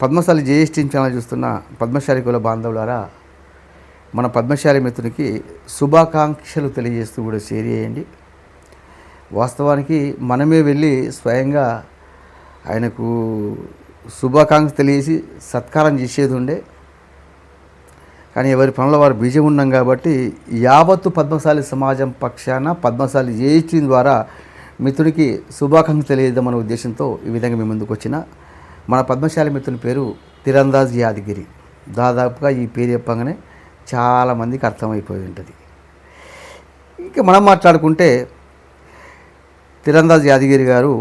Padmashali GST channel చూస్తున్న పద్మశాలి కుల బాంధవులారా మన పద్మశాలి మిత్రునికి శుభాకాంక్షలు తెలియజేస్తూ కూడా షేర్ చేయండి. వాస్తవానికి మనమే వెళ్ళి స్వయంగా ఆయనకు శుభాకాంక్ష తెలియజేసి సత్కారం చేసేది ఉండే. కానీ ఎవరి పనుల వారు బిజీ ఉన్నాం కాబట్టి యావత్తు పద్మశాలి సమాజం పక్షాన పద్మశాలి జేఏటీ ద్వారా మిత్రుడికి శుభాకాంక్ష తెలియజేద్దామనే ఉద్దేశంతో ఈ విధంగా మేము ముందుకు వచ్చిన మన పద్మశాలి మిత్రుని పేరు తిరందాజ్ యాదగిరి. దాదాపుగా ఈ పేరు చెప్పగానే చాలామందికి అర్థమైపోయి ఉంటుంది. ఇక మనం మాట్లాడుకుంటే తిరందాజ్ యాదగిరి గారు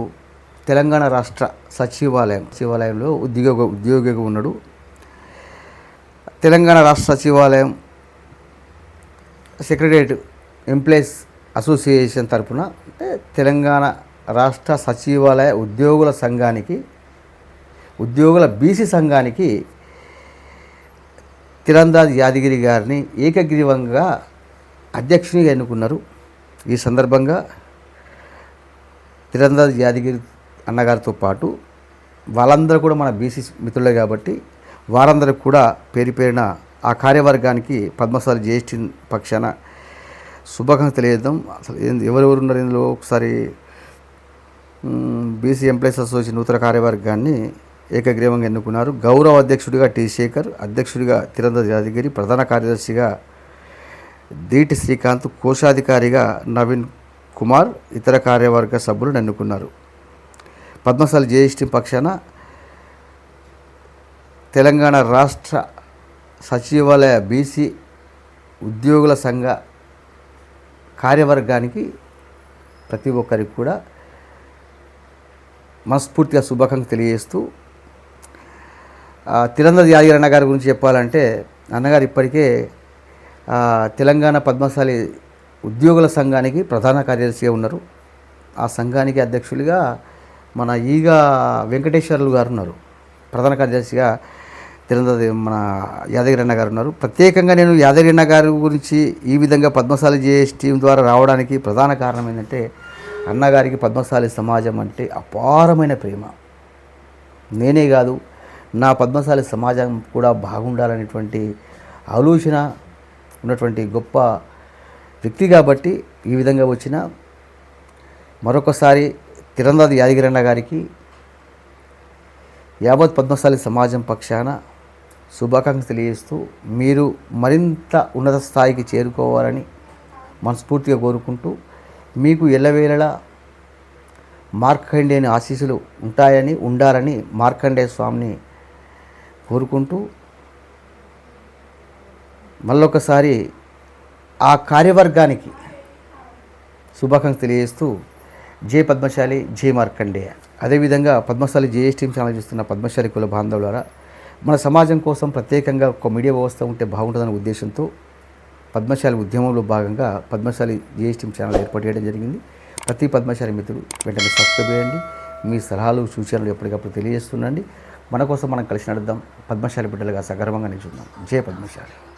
తెలంగాణ రాష్ట్ర సచివాలయం సచివాలయంలో ఉద్యోగ ఉద్యోగిగా ఉన్నాడు. తెలంగాణ రాష్ట్ర సచివాలయం సెక్రటరియట్ ఎంప్లాయీస్ అసోసియేషన్ తరపున అంటే తెలంగాణ రాష్ట్ర సచివాలయ ఉద్యోగుల సంఘానికి ఉద్యోగుల బీసీ సంఘానికి తిరందాజ్ యాదగిరి గారిని ఏకగ్రీవంగా అధ్యక్షునిగా ఎన్నుకున్నారు. ఈ సందర్భంగా తిరందాజ్ యాదగిరి అన్నగారితో పాటు వాళ్ళందరూ కూడా మన బీసీ మిత్రులే కాబట్టి వారందరూ కూడా పేరు పేరిన ఆ కార్యవర్గానికి పద్మసారి జ్యేష్ఠి పక్షాన శుభాకాంక్షలు తెలియజేద్దాం. అసలు ఎవరెవరు ఉన్నారు ఇందులో? ఒకసారి బీసీ ఎంప్లాయీస్ అసోసియేషన్ నూతన కార్యవర్గాన్ని ఏకగ్రీవంగా ఎన్నుకున్నారు. గౌరవ అధ్యక్షుడిగా టి. శేఖర్ అధ్యక్షుడిగా తిరందాజ్ యాదగిరి ప్రధాన కార్యదర్శిగా దీటి శ్రీకాంత్ కోశాధికారిగా నవీన్ కుమార్ ఇతర కార్యవర్గ సభ్యులను ఎన్నుకున్నారు. పద్మశాలి జేఎస్టీ పక్షాన తెలంగాణ రాష్ట్ర సచివాలయ బీసీ ఉద్యోగుల సంఘ కార్యవర్గానికి ప్రతి ఒక్కరికి కూడా మనస్ఫూర్తిగా శుభాకాంక్షలు తెలియజేస్తూ ఆ, తిరందర్ యాదగిరి అన్న గారి గురించి చెప్పాలంటే అన్నగారు ఇప్పటికే తెలంగాణ పద్మశాలి ఉద్యోగుల సంఘానికి ప్రధాన కార్యదర్శిగా ఉన్నారు. ఆ సంఘానికి అధ్యక్షులుగా మన ఈగ వెంకటేశ్వర్లు గారు ఉన్నారు. ప్రధాన కార్యదర్శిగా తిరందర్ మన యాదగిరి అన్న గారు ఉన్నారు. ప్రత్యేకంగా నేను యాదగిరి అన్న గారి గురించి ఈ విధంగా పద్మశాలి జేఎస్ ద్వారా రావడానికి ప్రధాన కారణం ఏంటంటే అన్నగారికి పద్మశాలి సమాజం అంటే అపారమైన ప్రేమ. నేనే కాదు నా పద్మశాలి సమాజం కూడా బాగుండాలనేటువంటి ఆలోచన ఉన్నటువంటి గొప్ప వ్యక్తి కాబట్టి ఈ విధంగా వచ్చిన మరొకసారి తిరందాది యాదగిరన్న గారికి యావత్ పద్మశాలి సమాజం పక్షాన శుభాకాంక్షలు తెలియజేస్తూ మీరు మరింత ఉన్నత స్థాయికి చేరుకోవాలని మనస్ఫూర్తిగా కోరుకుంటూ మీకు ఎల్లవేళలా మార్కండేని ఆశీస్సులు ఉంటాయని ఉండాలని మార్కండేయ స్వామిని కోరుకుంటూ మళ్ళొకసారి ఆ కార్యవర్గానికి శుభాకాంక్షలు తెలియజేస్తూ జే పద్మశాలి జే మార్కండేయ. అదేవిధంగా పద్మశాలి జేఎస్టీం ఛానల్ చూస్తున్న పద్మశాలి కుల బాంధవులారా మన సమాజం కోసం ప్రత్యేకంగా ఒక మీడియా వ్యవస్థ ఉంటే బాగుంటుందనే ఉద్దేశంతో పద్మశాలి ఉద్యమంలో భాగంగా పద్మశాలి జేఎస్టీం ఛానల్ ఏర్పాటు చేయడం జరిగింది. ప్రతి పద్మశాలి మిత్రుడు వెంటనే సబ్స్క్రైబ్ చేయండి. మీ సలహాలు సూచనలు ఎప్పటికప్పుడు తెలియజేస్తుండండి. మన కోసం మనం కలిసి నడుద్దాం. పద్మశాలి బిడ్డలుగా సగర్వంగా నిల్చుందాం జయ పద్మశాలి.